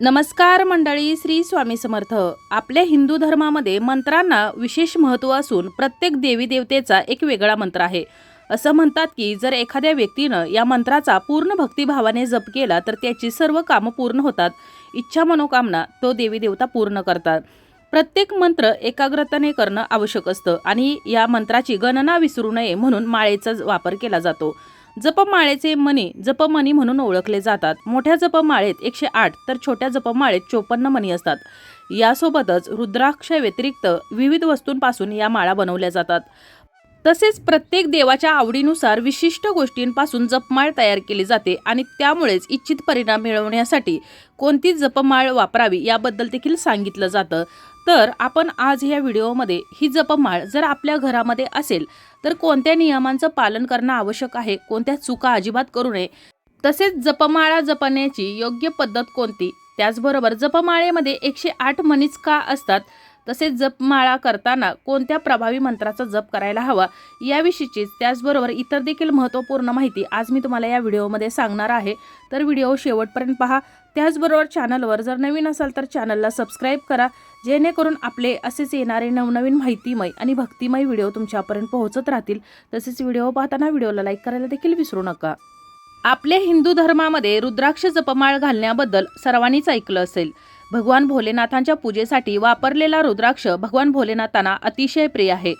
नमस्कार मंडळी श्री स्वामी समर्थ. आपल्या हिंदू धर्मामध्ये मंत्रांना विशेष महत्त्व असून प्रत्येक देवी देवतेचा एक वेगळा मंत्र आहे. असं म्हणतात की जर एखाद्या व्यक्तीनं या मंत्राचा पूर्ण भक्तिभावाने जप केला तर त्याची सर्व कामं पूर्ण होतात. इच्छा मनोकामना तो देवी देवता पूर्ण करतात. प्रत्येक मंत्र एकाग्रतेने करणं आवश्यक असतं आणि या मंत्राची गणना विसरू नये म्हणून माळेचा वापर केला जातो. जपमाळेचे मणी जपमणी म्हणून ओळखले जातात. मोठ्या जपमाळेत एकशे आठ तर छोट्या जपमाळेत चोपन्न मणी असतात. यासोबतच रुद्राक्ष व्यतिरिक्त विविध वस्तूंपासून या माळा बनवल्या जातात. तसेच प्रत्येक देवाच्या आवडीनुसार विशिष्ट गोष्टींपासून जपमाळ तयार केली जाते आणि त्यामुळेच इच्छित परिणाम मिळवण्यासाठी कोणती जपमाळ वापरावी याबद्दल देखील सांगितलं जातं. तर आपण आज ह्या व्हिडिओमध्ये ही जपमाळ जर आपल्या घरामध्ये असेल तर कोणत्या नियमांचं पालन करणं आवश्यक आहे? कोणत्या चुका अजिबात करू नये? तसेच जपमाळा जपण्याची योग्य पद्धत कोणती? त्याचबरोबर जपमाळेमध्ये एकशे आठ मनीच का असतात? तसेच जपमाळा करताना कोणत्या प्रभावी मंत्राचा जप करायला हवा याविषयीचीच त्याचबरोबर इतर देखील महत्त्वपूर्ण माहिती आज मी तुम्हाला या व्हिडिओमध्ये सांगणार आहे. तर व्हिडिओ शेवटपर्यंत पहा. त्याचबरोबर चॅनलवर जर नवीन असाल तर चॅनलला सबस्क्राईब करा. जेणेकरून आपले असेच येणारे नवनवीन माहितीमय आणि भक्तिमय व्हिडिओ तुमच्यापर्यंत पोहोचत राहतील. तसेच व्हिडिओ पाहताना व्हिडिओला लाईक करायला देखील विसरू नका. आपल्या हिंदू धर्मामध्ये रुद्राक्ष जपमाळ घालण्याबद्दल सर्वांनीच ऐकलं असेल. भगवान भोलेनाथांच्या पूजेसाठी वापरलेला रुद्राक्ष भगवान भोलेनाथांना अतिशय प्रिय आहे.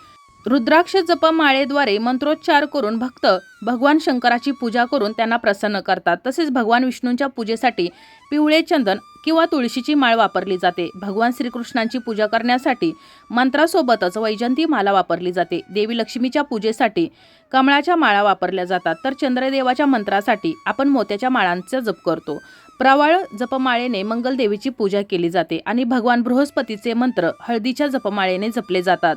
रुद्राक्ष जपमाळेद्वारे मंत्रोच्चार करून भक्त भगवान शंकराची पूजा करून त्यांना प्रसन्न करतात. तसेच भगवान विष्णूंच्या पूजेसाठी पिवळे चंदन किंवा तुळशीची माळ वापरली जाते. भगवान श्रीकृष्णांची पूजा करण्यासाठी मंत्रासोबतच वैजंती माला वापरली जाते. देवी लक्ष्मीच्या पूजेसाठी कमळाच्या माळा वापरल्या जातात. तर चंद्रदेवाच्या मंत्रासाठी आपण मोत्याच्या माळांचा जप करतो. प्रवाळ जपमाळेने मंगलदेवीची पूजा केली जाते आणि भगवान बृहस्पतीचे मंत्र हळदीच्या जपमाळेने जपले जातात.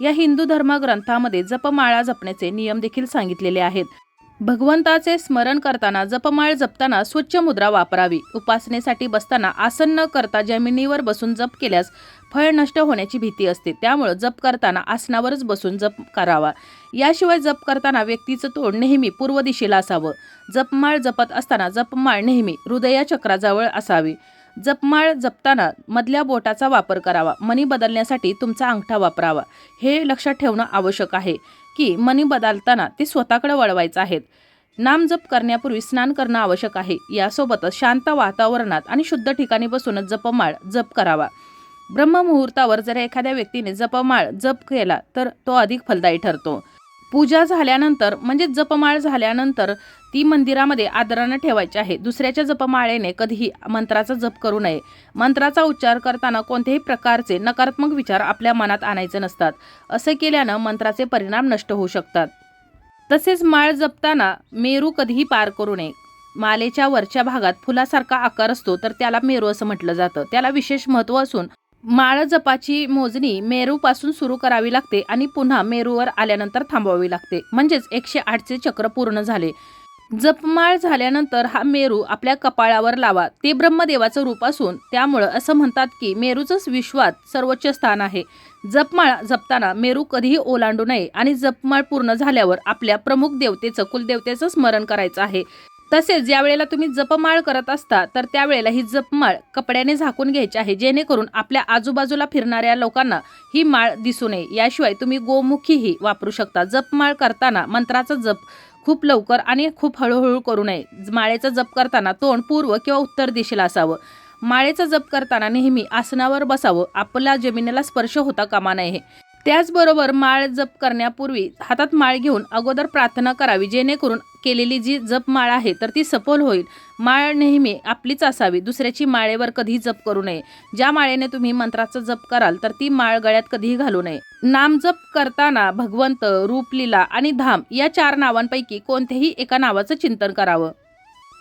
या हिंदू धर्मग्रंथामध्ये जपमाळा जपण्याचे नियम देखील सांगितलेले आहेत. भगवंताचे स्मरण करताना जपमाळ जपताना स्वच्छ मुद्रा वापरावी. उपासनेसाठी बसताना आसन न करता जमिनीवर बसून जप केल्यास फळ नष्ट होण्याची भीती असते. त्यामुळं जप करताना आसनावरच बसून जप करावा. याशिवाय जप करताना व्यक्तीचं तोंड नेहमी पूर्व दिशेला असावं. जपमाळ जपत असताना जपमाळ नेहमी हृदया चक्राजवळ असावी. जपमाळ जपताना मधल्या बोटाचा वापर करावा. मनी बदलण्यासाठी तुमचा अंगठा वापरावा. हे लक्षात ठेवणं आवश्यक आहे की मनी बदलताना ते स्वतःकडे वळवायचं आहेत नाम जप करण्यापूर्वी स्नान करणं आवश्यक आहे. यासोबतच शांत वातावरणात आणि शुद्ध ठिकाणी बसूनच जपमाळ जप करावा. ब्रह्ममुहूर्तावर जर एखाद्या व्यक्तीने जपमाळ जप केला तर तो अधिक फलदायी ठरतो. पूजा झाल्यानंतर म्हणजे जपमाळ झाल्यानंतर ती मंदिरामध्ये आदरानं ठेवायची आहे. दुसऱ्याच्या जपमाळेने कधीही मंत्राचा जप करू नये. मंत्राचा उच्चार करताना कोणत्याही प्रकारचे नकारात्मक विचार आपल्या मनात आणायचे नसतात. असं केल्यानं मंत्राचे परिणाम नष्ट होऊ शकतात. तसेच माळ जपताना मेरू कधीही पार करू नये. मालेच्या वरच्या भागात फुलासारखा आकार असतो तर त्याला मेरू असं म्हटलं जातं. त्याला विशेष महत्त्व असून माळ जपाची मोजणी मेरूपासून सुरू करावी लागते आणि पुन्हा मेरूवर आल्यानंतर थांबवावी लागते. म्हणजेच एकशे आठचे चक्र पूर्ण झाले. जपमाळ झाल्यानंतर हा मेरू आपल्या कपाळावर लावा. ते ब्रह्मदेवाचं रूप असून त्यामुळं असं म्हणतात की मेरूचंच विश्वात सर्वोच्च स्थान आहे. जपमाळ जपताना मेरू कधीही ओलांडू नये आणि जपमाळ पूर्ण झाल्यावर आपल्या प्रमुख देवतेचं कुलदेवतेचं स्मरण करायचं आहे. तसेच ज्या वेळेला तुम्ही जपमाळ करत असता तर त्यावेळेला ही जपमाळ कपड्याने झाकून घ्यायची आहे जेणेकरून आपल्या आजूबाजूला फिरणाऱ्या लोकांना ही माळ दिसू नये. याशिवाय तुम्ही गोमुखीही वापरू शकता. जपमाळ करताना मंत्राचा जप खूप लवकर आणि खूप हळूहळू करू नये. माळेचा जप करताना तोंड पूर्व किंवा उत्तर दिशेला असावं. माळेचा जप करताना नेहमी आसनावर बसावं. आपल्या जमिनीला स्पर्श होता कामा नये. त्याचबरोबर माळ जप करण्यापूर्वी हातात माळ घेऊन अगोदर प्रार्थना करावी जेणेकरून केलेली जी जप माळ आहे तर ती सफल होईल. माळ नेहमी आपलीच असावी दुसऱ्याची माळेवर कधीही जप करू नये. ज्या माळेने तुम्ही मंत्राचा जप कराल तर ती माळ गळ्यात कधीही घालू नये. नामजप करताना भगवंत रूपलीला आणि धाम या चार नावांपैकी कोणत्याही एका नावाचं चिंतन करावं.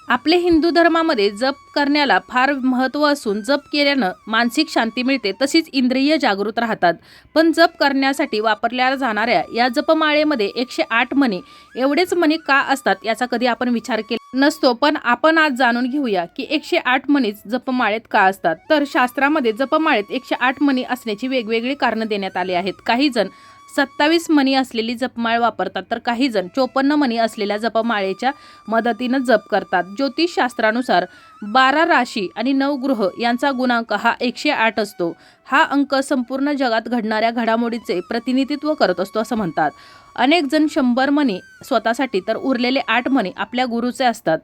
आपले हिंदू धर्मामध्ये जप करण्याला फार महत्त्व असून जप केल्यानं मानसिक शांती मिळते तशीच इंद्रिय जागृत राहतात. पण जप करण्यासाठी वापरल्या जाणाऱ्या या जपमाळेमध्ये एकशे आठ मणी एवढेच मणी का असतात याचा कधी आपण विचार केला नसतो पण आपण आज जाणून घेऊया की एकशे आठ मणीच जपमाळेत का असतात. तर शास्त्रामध्ये जपमाळेत एकशे आठ मणी असण्याची वेगवेगळी कारणं देण्यात आली आहेत. काही जण सत्तावीस मणी असलेली जपमाळ वापरतात तर काही जण चोपन्न मणी असलेल्या जपमाळेच्या मदतीनं जप करतात. ज्योतिषशास्त्रानुसार बारा राशी आणि नऊ ग्रह यांचा गुणांक हा एकशे आठ असतो. हा अंक संपूर्ण जगात घडणाऱ्या घडामोडीचे प्रतिनिधित्व करत असतो असं म्हणतात. अनेक जण शंभर मणी स्वतःसाठी तर उरलेले आठ मणी आपल्या गुरुचे असतात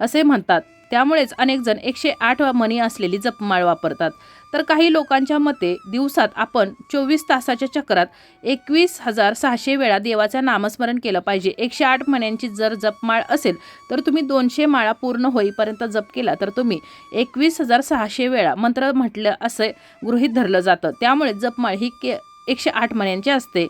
असे म्हणतात. त्यामुळेच अनेक जण एकशे आठ मणी असलेली जपमाळ वापरतात. तर काही लोकांच्या मते दिवसात आपण चोवीस तासाच्या चक्रात एकवीस हजार सहाशे वेळा देवाचं नामस्मरण केलं पाहिजे. एकशे आठ महिन्यांची जर जपमाळ असेल तर तुम्ही दोनशे माळा पूर्ण होईपर्यंत जप केला तर तुम्ही एकवीस हजार सहाशे वेळा मंत्र म्हटलं असे गृहीत धरलं जातं. त्यामुळे जपमाळ ही के एकशे आठ महिन्यांची असते.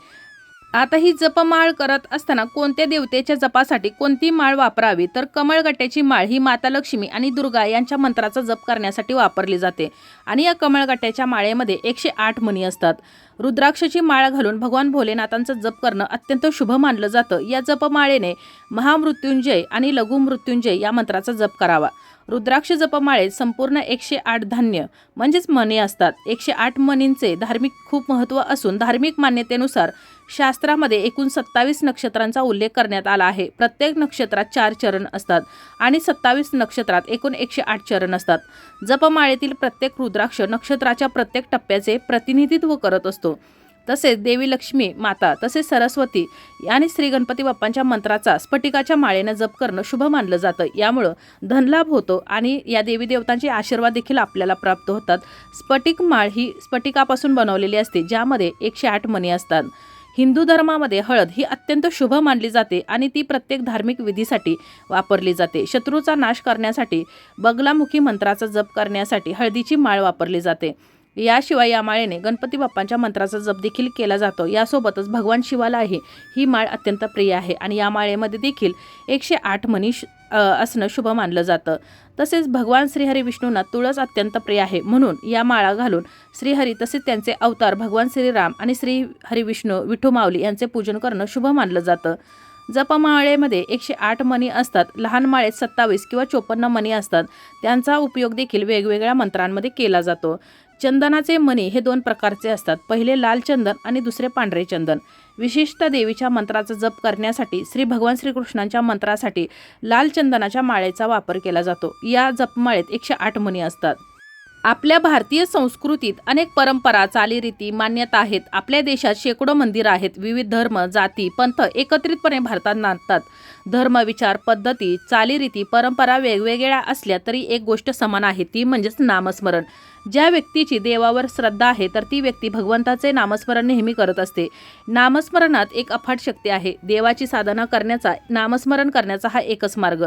आता ही जपमाळ करत असताना कोणत्या देवतेच्या जपासाठी कोणती माळ वापरावी? तर कमळगट्ट्याची माळ ही माता लक्ष्मी आणि दुर्गा यांच्या मंत्राचा जप करण्यासाठी वापरली जाते. आणि या कमळगट्ट्याच्या माळेमध्ये एकशे आठ मणी असतात. रुद्राक्षची माळ घालून भगवान भोलेनाथांचं जप करणं अत्यंत शुभ मानलं जातं. या जपमाळेने महामृत्युंजय आणि लघुमृत्युंजय या मंत्राचा जप करावा. रुद्राक्ष जपमाळेत संपूर्ण एकशे आठ धान्य म्हणजेच मणी असतात. एकशे आठ मणींचे धार्मिक खूप महत्त्व असून धार्मिक मान्यतेनुसार शास्त्रामध्ये एकूण सत्तावीस नक्षत्रांचा उल्लेख करण्यात आला आहे. प्रत्येक नक्षत्रात चार चरण असतात आणि सत्तावीस नक्षत्रात एकूण एकशे आठ चरण असतात. जपमाळेतील प्रत्येक रुद्राक्ष नक्षत्राच्या प्रत्येक टप्प्याचे प्रतिनिधित्व करत असतो. तसेच देवी लक्ष्मी माता तसेच सरस्वती आणि श्री गणपती बाप्पांच्या मंत्राचा स्फटिकाच्या माळेनं जप करणं शुभ मानलं जातं. यामुळं धनलाभ होतो आणि या देवी देवतांचे आशीर्वाद देखील आपल्याला प्राप्त होतात. स्फटिक माळ ही स्फटिकापासून बनवलेली असते ज्यामध्ये एकशे आठ मणी असतात. हिंदू धर्मामध्ये हळद ही अत्यंत शुभ मानली जाते आणि ती प्रत्येक धार्मिक विधीसाठी वापरली जाते. शत्रूचा नाश करण्यासाठी बगलामुखी मंत्राचा जप करण्यासाठी हळदीची माळ वापरली जाते. याशिवाय या माळेने गणपती बाप्पांच्या मंत्राचा जप देखील केला जातो. यासोबतच भगवान शिवालाही ही माळ अत्यंत प्रिय आहे आणि या माळेमध्ये देखील एकशे आठ मनी असणं शुभ मानलं जातं. तसेच भगवान श्रीहरी विष्णूंना तुळस अत्यंत प्रिय आहे. म्हणून या माळा घालून श्रीहरी तसेच त्यांचे अवतार भगवान श्रीराम आणि श्री हरिविष्णू विठू माऊली यांचे पूजन करणं शुभ मानलं जातं. जपमाळेमध्ये एकशे आठ मणी असतात. लहान माळेत सत्तावीस किंवा चोपन्न मणी असतात. त्यांचा उपयोग देखील वेगवेगळ्या मंत्रांमध्ये केला जातो. चंदनाचे मणी हे दोन प्रकारचे असतात. पहिले लाल चंदन आणि दुसरे पांढरे चंदन. विशिष्ट देवीच्या मंत्राचा जप करण्यासाठी श्री भगवान श्रीकृष्णांच्या मंत्रासाठी लाल चंदनाच्या माळेचा वापर केला जातो. या जपमाळेत एकशे आठ मणी असतात. आपल्या भारतीय संस्कृतीत अनेक परंपरा चालीरीती मान्यता आहेत. आपल्या देशात शेकडो मंदिरं आहेत. विविध धर्म जाती पंथ एकत्रितपणे भारतात नांदतात. धर्म विचार पद्धती चालीरीती परंपरा वेगवेगळ्या असल्या तरी एक गोष्ट समान आहे ती म्हणजेच नामस्मरण. ज्या व्यक्तीची देवावर श्रद्धा आहे तर ती व्यक्ती भगवंताचे नामस्मरण नेहमी करत असते. नामस्मरणात एक अफाट शक्ती आहे. देवाची साधना करण्याचा नामस्मरण करण्याचा हा एकच मार्ग.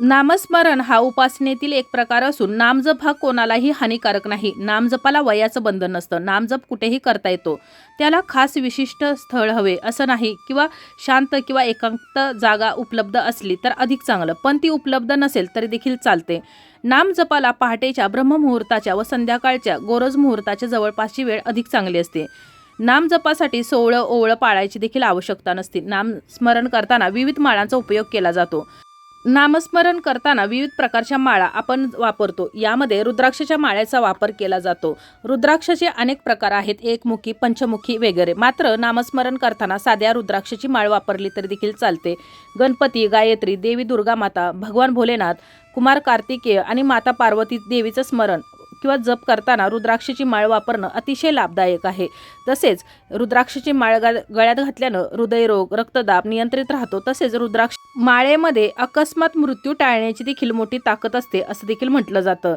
नामस्मरण हा उपासनेतील एक प्रकार असून नामजप हा कोणालाही हानिकारक नाही. नामजपाला वयाचं बंधन नसतं. नामजप कुठेही करता येतो. त्याला खास विशिष्ट स्थळ हवे असं नाही किंवा शांत किंवा एकांत जागा उपलब्ध असली तर अधिक चांगलं. पण ती उपलब्ध नसेल तरी देखील चालते. नामजपाला पहाटेच्या ब्रह्ममुहूर्ताच्या व संध्याकाळच्या गोरज मुहूर्ताच्या जवळपासची वेळ अधिक चांगली असते. नामजपासाठी सोवळं ओवळं पाळायची देखील आवश्यकता नसते. नामस्मरण करताना विविध माळांचा उपयोग केला जातो. नामस्मरण करताना विविध प्रकारच्या माळा आपण वापरतो. यामध्ये रुद्राक्षाच्या माळ्याचा वापर केला जातो. रुद्राक्षाचे अनेक प्रकार आहेत. एकमुखी पंचमुखी वगैरे. मात्र नामस्मरण करताना साध्या रुद्राक्षाची माळ वापरली तरी देखील चालते. गणपती गायत्री देवी दुर्गा माता भगवान भोलेनाथ कुमार कार्तिकेय आणि माता पार्वती देवीचं स्मरण. किंवा जप करताना रुद्राक्षाची माळ वापरणं अतिशय लाभदायक आहे. तसेच रुद्राक्षाची माळ गळ्यात घातल्यानं हृदयरोग रक्तदाब नियंत्रित राहतो. तसेच रुद्राक्ष माळेमध्ये अकस्मात मृत्यू टाळण्याची देखील मोठी ताकद असते असं देखील म्हटलं जातं.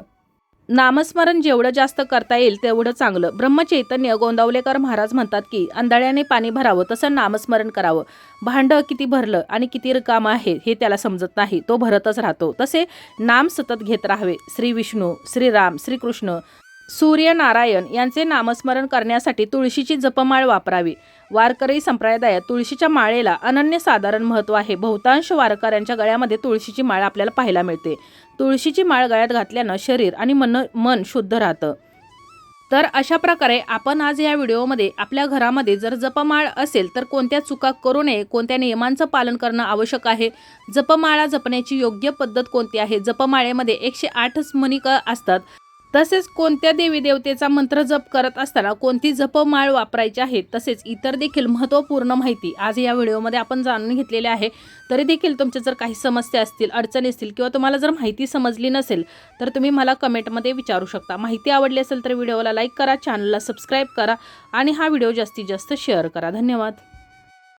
नामस्मरण जेवढं जास्त करता येईल तेवढं चांगलं. ब्रह्मचैतन्य गोंदावलेकर महाराज म्हणतात की आंधळ्याने पाणी भरावं तसं नामस्मरण करावं. भांडं किती भरलं आणि किती रकाम आहे हे त्याला समजत नाही. तो भरतच राहतो. तसे नाम सतत घेत राहावे. श्री विष्णू श्रीराम श्रीकृष्ण सूर्यनारायण यांचे नामस्मरण करण्यासाठी तुळशीची जपमाळ वापरावी. वारकरी संप्रदायात तुळशीच्या माळेला अनन्यसाधारण महत्त्व आहे. बहुतांश वारकऱ्यांच्या गळ्यामध्ये तुळशीची माळ आपल्याला पाहायला मिळते. तुळशीची माळ गळ्यात घातल्यानं शरीर आणि मन मन शुद्ध राहतं. तर अशा प्रकारे आपण आज या व्हिडिओमध्ये आपल्या घरामध्ये जर जपमाळ असेल तर कोणत्या चुका करू नये कोणत्या नियमांचं पालन करणं आवश्यक आहे जपमाळा जपण्याची योग्य पद्धत कोणती आहे? जपमाळेमध्ये एकशे आठच मणी असतात. तसेच कोणत्या देवी देवतेचा मंत्र जप करत असताना कोणती जपमाळ वापरायची आहे तसेच इतर देखील महत्त्वपूर्ण माहिती आज या व्हिडिओमध्ये आपण जाणून घेतलेली आहे. तरी देखील तुमच्या जर काही समस्या असतील अडचणी असतील किंवा तुम्हाला जर माहिती समजली नसेल तर तुम्ही मला कमेंटमध्ये विचारू शकता. माहिती आवडली असेल तर व्हिडिओला लाईक करा चॅनलला सबस्क्राईब करा आणि हा व्हिडिओ जास्तीत जास्त शेअर करा. धन्यवाद.